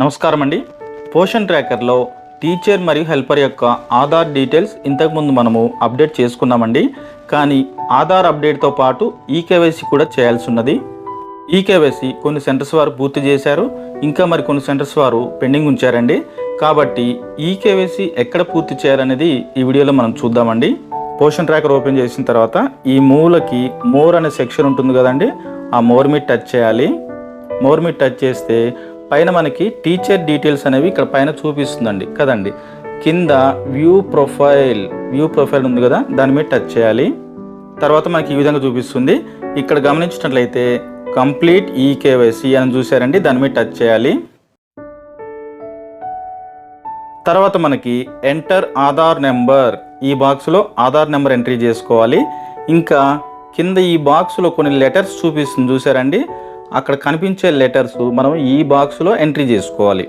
నమస్కారం అండి పోషన్ ట్రాకర్లో టీచర్ మరియు హెల్పర్ యొక్క ఆధార్ డీటెయిల్స్ ఇంతకుముందు మనము అప్డేట్ చేసుకున్నామండి. కానీ ఆధార్ అప్డేట్తో పాటు ఈకేవైసీ కూడా చేయాల్సి ఉన్నది ఈకేవైసీ కొన్ని సెంటర్స్ వారు పూర్తి చేశారు. ఇంకా మరి కొన్ని సెంటర్స్ వారు పెండింగ్ ఉంచారండి. కాబట్టి ఈకేవైసీ ఎక్కడ పూర్తి చేయాలనేది ఈ వీడియోలో మనం చూద్దామండి. పోషన్ ట్రాకర్ ఓపెన్ చేసిన తర్వాత ఈ మూలకి మోర్ అనే సెక్షన్ ఉంటుంది కదండి. ఆ మోర్ మీద టచ్ చేయాలి. మోర్ మీద టచ్ చేస్తే పైన మనకి టీచర్ డీటెయిల్స్ అనేవి ఇక్కడ పైన చూపిస్తుందండి. కదండి. కింద వ్యూ ప్రొఫైల్ వ్యూ ప్రొఫైల్ ఉంది కదా దాని మీద టచ్ చేయాలి. తర్వాత మనకి ఈ విధంగా చూపిస్తుంది. ఇక్కడ గమనించినట్లయితే కంప్లీట్ ఈకేవైసీ అని చూసారండి దాని మీద టచ్ చేయాలి. తర్వాత మనకి ఎంటర్ ఆధార్ నెంబర్ ఈ బాక్స్లో ఆధార్ నెంబర్ ఎంట్రీ చేసుకోవాలి. ఇంకా కింద ఈ బాక్స్లో కొన్ని లెటర్స్ చూపిస్తుంది చూసారండి అక్కడ కనిపించే లెటర్స్ మనం ఈ బాక్స్లో ఎంట్రీ చేసుకోవాలి.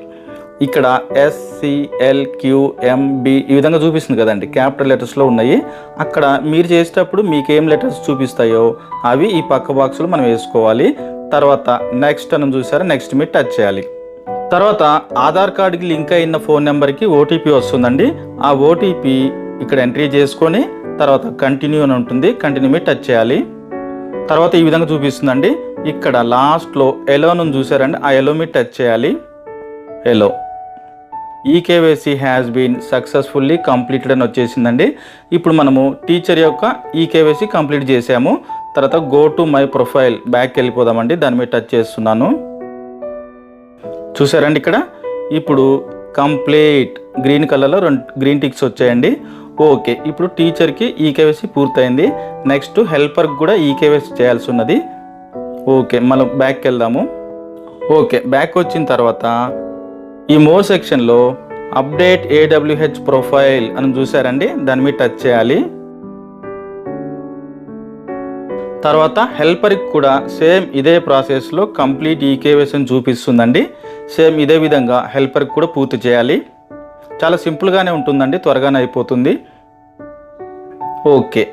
ఇక్కడ ఎస్సిఎల్క్యూఎంబి ఈ విధంగా చూపిస్తుంది కదండి. క్యాపిటల్ లెటర్స్లో ఉన్నాయి. అక్కడ మీరు చేసేటప్పుడు మీకు ఏం లెటర్స్ చూపిస్తాయో అవి ఈ పక్క బాక్స్లో మనం వేసుకోవాలి. తర్వాత నెక్స్ట్ అని చూసారా? నెక్స్ట్ మీరు టచ్ చేయాలి. తర్వాత ఆధార్ కార్డుకి లింక్ అయిన ఫోన్ నెంబర్కి ఓటీపీ వస్తుందండి. ఆ ఓటీపీ ఇక్కడ ఎంట్రీ చేసుకొని తర్వాత కంటిన్యూ అని ఉంటుంది. కంటిన్యూ మీద టచ్ చేయాలి. తర్వాత ఈ విధంగా చూపిస్తుందండి. ఇక్కడ లాస్ట్లో ఎలోను చూసారండి ఆ ఎలో మీద టచ్ చేయాలి. Yellow. EKYC has been successfully completed అని వచ్చేసిందండి. ఇప్పుడు మనము టీచర్ యొక్క ఈకేవైసీ కంప్లీట్ చేసాము. తర్వాత go to my profile back వెళ్ళిపోదామండి. దాని మీద టచ్ చేస్తున్నాను. చూసారండి ఇక్కడ? ఇప్పుడు కంప్లీట్ గ్రీన్ కలర్లో రెండు గ్రీన్ టిక్స్ వచ్చాయండి. ఓకే ఇప్పుడు టీచర్కి ఈకేవైసీ పూర్తయింది. నెక్స్ట్ హెల్పర్కి కూడా ఈకేవైసీ చేయాల్సి ఉన్నది. ఓకే మనం బ్యాక్కి వెళ్దాము ఓకే బ్యాక్ వచ్చిన తర్వాత ఈ మో సెక్షన్లో అప్డేట్ ఏడబ్ల్యూహెచ్ ప్రొఫైల్ అని చూసారండి దాని మీద టచ్ చేయాలి. తర్వాత హెల్పర్కి కూడా సేమ్ ఇదే ప్రాసెస్లో కంప్లీట్ ఈకేవైసీని చూపిస్తుందండి. సేమ్ ఇదే విధంగా హెల్పర్కి కూడా పూర్తి చేయాలి. చాలా సింపుల్గానే ఉంటుందండి త్వరగానే అయిపోతుంది. ఓకే.